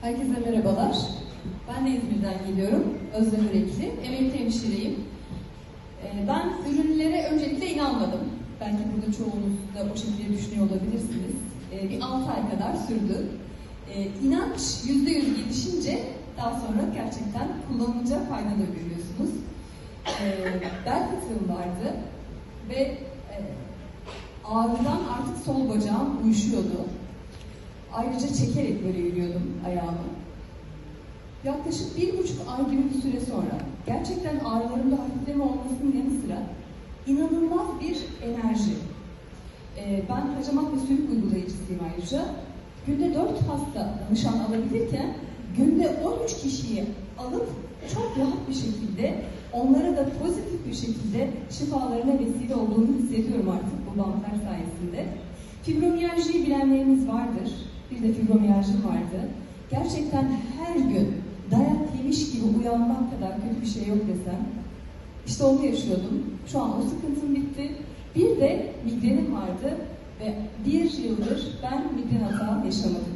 Herkese merhabalar. Ben de İzmir'den geliyorum. Özlem Ürekli. Emekli hemşireyim. Ee, Ben ürünlere öncelikle inanmadım. Belki burada çoğunuz da o şekilde düşünüyor olabilirsiniz. Ee, Bir 6 ay kadar sürdü. Ee, İnanç %100 gelişince daha sonra gerçekten kullanılınca fayda da görüyorsunuz. Bel fıtığım vardı ve e, ağrıdan artık sol bacağım uyuşuyordu. Ayrıca çekerek böyle yürüyordum ayağımı. Yaklaşık bir buçuk ay gibi bir süre sonra gerçekten ağrılarımda hafifleme olmasının yanı sıra inanılmaz bir enerji. Ee, ben hacamat ve sülük uygulayıcısıyım ayrıca. Günde 4 hasta danışan alabilirken günde 13 kişiyi alıp çok rahat bir şekilde onlara da pozitif bir şekilde şifalarına vesile olduğunu hissediyorum artık bu bantlar sayesinde. Fibromiyaljiyi bilenleriniz vardır. Bir de fibromiyalji vardı. Gerçekten her gün dayak yemiş gibi uyanmak kadar kötü bir şey yok desem. İşte onu yaşıyordum. Şu an o sıkıntım bitti. Bir de migrenim vardı ve bir yıldır ben migren hata yaşamadım.